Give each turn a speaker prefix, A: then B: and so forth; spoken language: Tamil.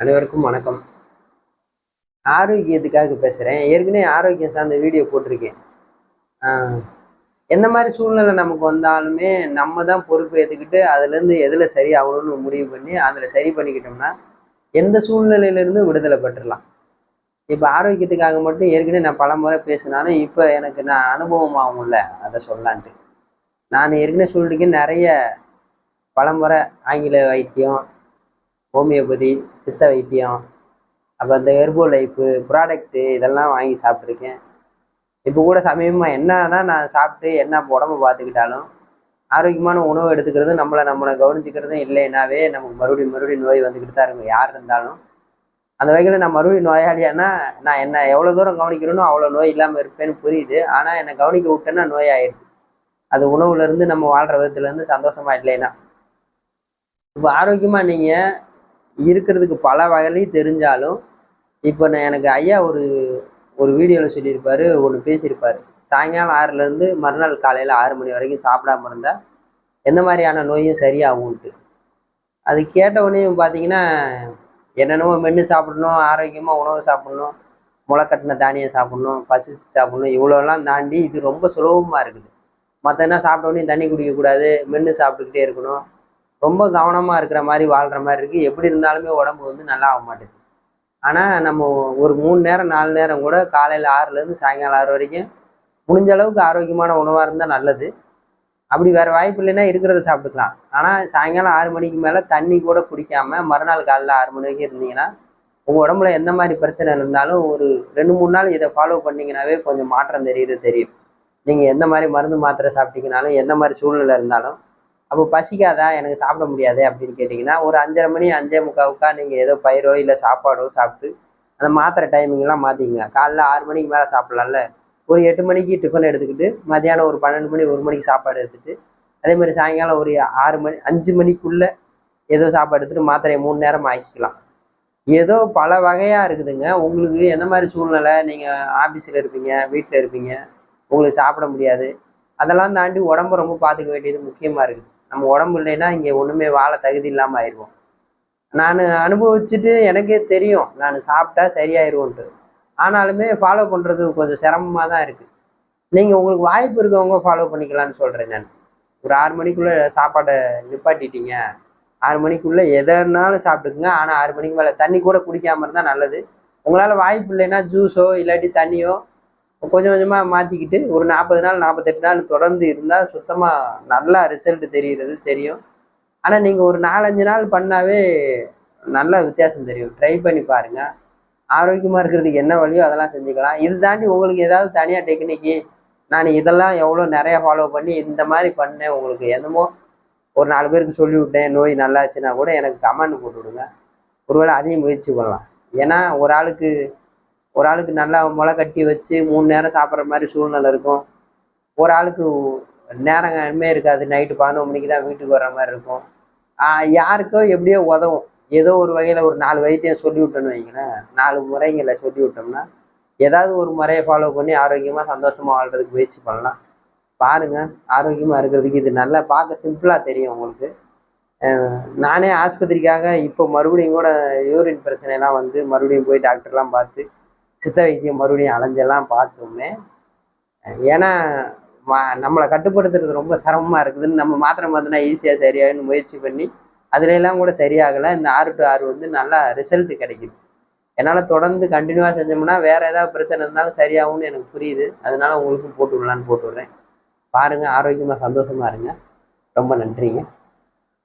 A: அனைவருக்கும் வணக்கம். ஆரோக்கியத்துக்காக பேசுகிறேன் ஏற்கனவே ஆரோக்கியம் சார்ந்த வீடியோ போட்டிருக்கேன். எந்த மாதிரி சூழ்நிலை நமக்கு வந்தாலுமே நம்ம தான் பொறுப்பு ஏற்றுக்கிட்டு அதுலேருந்து எதில் சரி ஆகணும்னு முடிவு பண்ணி அதில் சரி பண்ணிக்கிட்டோம்னா எந்த சூழ்நிலையிலேருந்து விடுதலை பெற்றுடலாம் இப்போ ஆரோக்கியத்துக்காக மட்டும் ஏற்கனவே நான் பல முறை பேசினாலும் இப்போ எனக்கு நான் அனுபவம் ஆகும்ல அதை சொல்லலான்ட்டு. நான் ஏற்கனவே சொல்லிருக்கேன் நிறைய பலமுறை ஆங்கில வைத்தியம் ஹோமியோபதி சித்த வைத்தியம் அப்போ இந்த ஹெர்போ லைஃபு ப்ராடக்ட்டு இதெல்லாம் வாங்கி சாப்பிட்ருக்கேன் இப்போ கூட சமீபமாக என்ன தான் நான் சாப்பிட்டு என்ன உடம்பு பார்த்துக்கிட்டாலும் ஆரோக்கியமான உணவு எடுத்துக்கிறது நம்மளை நம்மளை கவனிச்சுக்கிறதும் இல்லைனாவே நமக்கு மறுபடியும் மறுபடியும் நோய் வந்துக்கிட்டு தான் இருக்கும் யார் இருந்தாலும். அந்த வகையில் நான் மறுபடியும் நோயாளியானா நான் என்ன எவ்வளோ தூரம் கவனிக்கிறேனோ அவ்வளோ நோய் இல்லாமல் இருப்பேன்னு புரியுது. ஆனால் என்னை கவனிக்க விட்டேன்னா நோய் ஆயிடுது. அது உணவுலேருந்து நம்ம வாழ்கிற விதத்துலேருந்து சந்தோஷமாக இல்லைன்னா. இப்போ ஆரோக்கியமாக நீங்கள் இருக்கிறதுக்கு பல வகையிலையும் தெரிஞ்சாலும் இப்போ நான் எனக்கு ஐயா ஒரு ஒரு வீடியோவில் சொல்லியிருப்பாரு ஒன்று பேசியிருப்பார். சாயங்காலம் ஆறுலேருந்து மறுநாள் காலையில் ஆறு மணி வரைக்கும் சாப்பிடாம இருந்தால் எந்த மாதிரியான நோயும் சரியாகும்ன்ட்டு. அது கேட்டவுடனே பார்த்தீங்கன்னா என்னென்னவோ மென்று சாப்பிடணும் ஆரோக்கியமாக உணவு சாப்பிடணும் முளைக்கட்டின தானியம் சாப்பிடணும் பசிச்சு சாப்பிடணும் இவ்வளோலாம் தாண்டி இது ரொம்ப சுலபமாக இருக்குது. மற்ற என்ன சாப்பிட்ட உடனே தண்ணி குடிக்கக்கூடாது மென்று சாப்பிட்டுக்கிட்டே இருக்கணும். ரொம்ப கவனமாக இருக்கிற மாதிரி வாழ்கிற மாதிரி இருக்குது எப்படி இருந்தாலுமே உடம்பு வந்து நல்லா ஆக மாட்டேங்குது. ஆனால் நம்ம ஒரு மூணு நேரம் நாலு நேரம் கூட காலையில் ஆறுலேருந்து சாயங்காலம் ஆறு வரைக்கும் முடிஞ்ச அளவுக்கு ஆரோக்கியமான உணவாக இருந்தால் நல்லது. அப்படி வேறு வாய்ப்பு இல்லைன்னா இருக்கிறத சாப்பிட்டுக்கலாம். ஆனால் சாயங்காலம் ஆறு மணிக்கு மேலே தண்ணி கூட குடிக்காமல் மறுநாள் காலையில் ஆறு மணி வரைக்கும் இருந்தீங்கன்னா உங்கள் உடம்புல எந்த மாதிரி பிரச்சனை இருந்தாலும் ஒரு ரெண்டு மூணு நாள் இதை ஃபாலோ பண்ணிங்கனாவே கொஞ்சம் மாற்றம் தெரியுது தெரியும். நீங்கள் எந்த மாதிரி மருந்து மாத்திரை சாப்பிட்டீங்கனாலும் எந்த மாதிரி சூழ்நிலை இருந்தாலும் அப்போ பசிக்காதா? எனக்கு சாப்பிட முடியாது அப்படின்னு கேட்டிங்கன்னா ஒரு அஞ்சரை மணி அஞ்சே முக்காவுக்கா நீங்கள் ஏதோ பயிரோ இல்லை சாப்பாடோ சாப்பிட்டு அந்த மாத்திரை டைமிங்லாம் மாற்றிங்க காலைல ஆறு மணிக்கு மேலே சாப்பிட்லாம்ல. ஒரு எட்டு மணிக்கு டிஃபன் எடுத்துக்கிட்டு மத்தியானம் ஒரு பன்னெண்டு மணி ஒரு மணிக்கு சாப்பாடு எடுத்துகிட்டு அதே மாதிரி சாயங்காலம் ஒரு ஆறு மணி அஞ்சு மணிக்குள்ளே ஏதோ சாப்பாடு எடுத்துகிட்டு மாத்திரையை மூணு நேரம் ஆக்கிக்கலாம். ஏதோ பல வகையாக இருக்குதுங்க. உங்களுக்கு எந்த மாதிரி சூழ்நிலை? நீங்கள் ஆஃபீஸில் இருப்பீங்க வீட்டில் இருப்பீங்க உங்களுக்கு சாப்பிட முடியாது. அதெல்லாம் தாண்டி உடம்ப ரொம்ப பார்த்துக்க வேண்டியது முக்கியமாக இருக்குது. நம்ம உடம்பு இல்லைன்னா இங்கே ஒன்றுமே வாழ தகுதி இல்லாமல் ஆயிடுவோம். நான் அனுபவிச்சுட்டு எனக்கே தெரியும். நான் சாப்பிட்டா சரியாயிருவோன்ட்டு. ஆனாலுமே ஃபாலோ பண்ணுறது கொஞ்சம் சிரமமாக தான் இருக்குது நீங்கள் உங்களுக்கு வாய்ப்பு இருக்கவங்க ஃபாலோ பண்ணிக்கலாம்னு சொல்கிறேன் நான். ஒரு ஆறு மணிக்குள்ளே சாப்பாடை நிப்பாட்டிட்டீங்க. ஆறு மணிக்குள்ளே எதனாலும் சாப்பிட்டுக்குங்க. ஆனால் ஆறு மணிக்கு மேலே தண்ணி கூட குடிக்காமல் இருந்தால் நல்லது. உங்களால் வாய்ப்பு இல்லைன்னா ஜூஸோ இல்லாட்டி தண்ணியோ கொஞ்சம் கொஞ்சமாக மாற்றிக்கிட்டு ஒரு நாற்பது நாள் நாற்பத்தெட்டு நாள் தொடர்ந்து இருந்தால் சுத்தமாக நல்லா ரிசல்ட் தெரிகிறது தெரியும். ஆனால் நீங்கள் ஒரு நாலஞ்சு நாள் பண்ணாவே நல்ல வித்தியாசம் தெரியும். ட்ரை பண்ணி பாருங்கள் ஆரோக்கியமாக இருக்கிறதுக்கு என்ன வழியோ அதெல்லாம் செஞ்சுக்கலாம். இது தாண்டி உங்களுக்கு ஏதாவது தனியாக டெக்னிக்கு நான் இதெல்லாம் எவ்வளோ நிறையா ஃபாலோ பண்ணி இந்த மாதிரி பண்ணேன் உங்களுக்கு என்னமோ ஒரு நாலு பேருக்கு சொல்லி விட்டேன் நோய் நல்லாச்சுன்னா கூட எனக்கு கமெண்ட் போட்டு விடுங்க. ஒருவேளை அதையும் முயற்சி பண்ணலாம். ஏன்னா ஒரு ஆளுக்கு ஒரு ஆளுக்கு நல்லா முளை கட்டி வச்சு மூணு நேரம் சாப்பிட்ற மாதிரி சூழ்நிலை இருக்கும். ஒரு ஆளுக்கு நேரமே இருக்காது. நைட்டு பதினொரு மணிக்கு தான் வீட்டுக்கு வர்ற மாதிரி இருக்கும். யாருக்கோ எப்படியோ உதவும். ஏதோ ஒரு வகையில் ஒரு நாலு வைத்தியம் சொல்லி விட்டோன்னு வைங்களேன். நாலு முறைங்களை சொல்லி விட்டோம்னா ஏதாவது ஒரு முறையை ஃபாலோ பண்ணி ஆரோக்கியமாக சந்தோஷமாக வாழ்கிறதுக்கு முயற்சி பண்ணலாம். பாருங்கள் ஆரோக்கியமாக இருக்கிறதுக்கு இது நல்லா பார்க்க சிம்பிளாக தெரியும் உங்களுக்கு. நானே ஆஸ்பத்திரிக்காக இப்போ மறுபடியும் கூட யூரின் பிரச்சனைலாம் வந்து மறுபடியும் போய் டாக்டர்லாம் பார்த்து சித்த வைத்தியம் மறுபடியும் அலைஞ்செல்லாம் பார்த்தோமே. ஏன்னா மா நம்மளை கட்டுப்படுத்துறது ரொம்ப சிரமமாக இருக்குதுன்னு நம்ம மாத்திரை மாத்தினா ஈஸியாக சரியாகுன்னு முயற்சி பண்ணி அதுல கூட சரியாகலை. இந்த ஆறு டு ஆறு வந்து நல்லா ரிசல்ட் கிடைக்குது. என்னால் தொடர்ந்து கண்டினியூவாக செஞ்சோம்னா வேற ஏதாவது பிரச்சனை இருந்தாலும் சரியாகும்னு எனக்கு புரியுது. அதனால உங்களுக்கும் போட்டு விடலான்னு போட்டு விடுறேன். பாருங்கள் ஆரோக்கியமாக சந்தோஷமாக இருங்க. ரொம்ப நன்றிங்க.